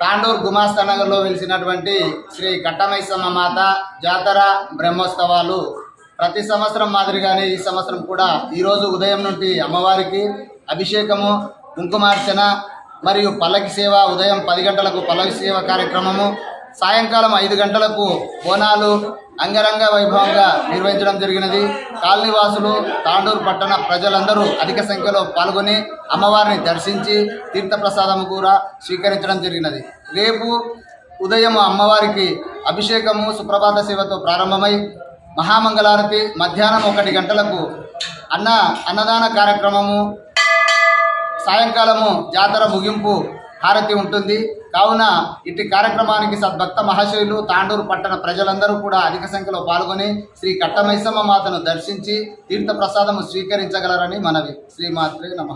తాండూరు గుమాస్తా నగర్లో వెలిసినటువంటి శ్రీ కట్టమైసమ్మ మాత జాతర బ్రహ్మోత్సవాలు ప్రతి సంవత్సరం మాదిరిగానే ఈ సంవత్సరం కూడా ఈరోజు ఉదయం నుండి అమ్మవారికి అభిషేకము కుంకుమార్చన మరియు పల్లకి సేవ ఉదయం పది గంటలకు పల్లకి సేవ కార్యక్రమము సాయంకాలం ఐదు గంటలకు బోనాలు అంగరంగ వైభవంగా నిర్వహించడం జరిగినది. కాలనీవాసులు తాండూరు పట్టణ ప్రజలందరూ అధిక సంఖ్యలో పాల్గొని అమ్మవారిని దర్శించి తీర్థప్రసాదము కూడా స్వీకరించడం జరిగినది. రేపు ఉదయం అమ్మవారికి అభిషేకము సుప్రభాత సేవతో ప్రారంభమై మహామంగళారతి మధ్యాహ్నం ఒకటి గంటలకు అన్న అన్నదాన కార్యక్రమము సాయంకాలము జాతర ముగింపు హారతి ఉంటుంది. కావున ఇట్టి కార్యక్రమానికి సద్భక్త మహాశయులు తాండూరు పట్టణ ప్రజలందరూ కూడా అధిక సంఖ్యలో పాల్గొని శ్రీ కట్టమైసమ్మ మాతను దర్శించి తీర్థప్రసాదము స్వీకరించగలరని మనవి. శ్రీమాత్రే నమ.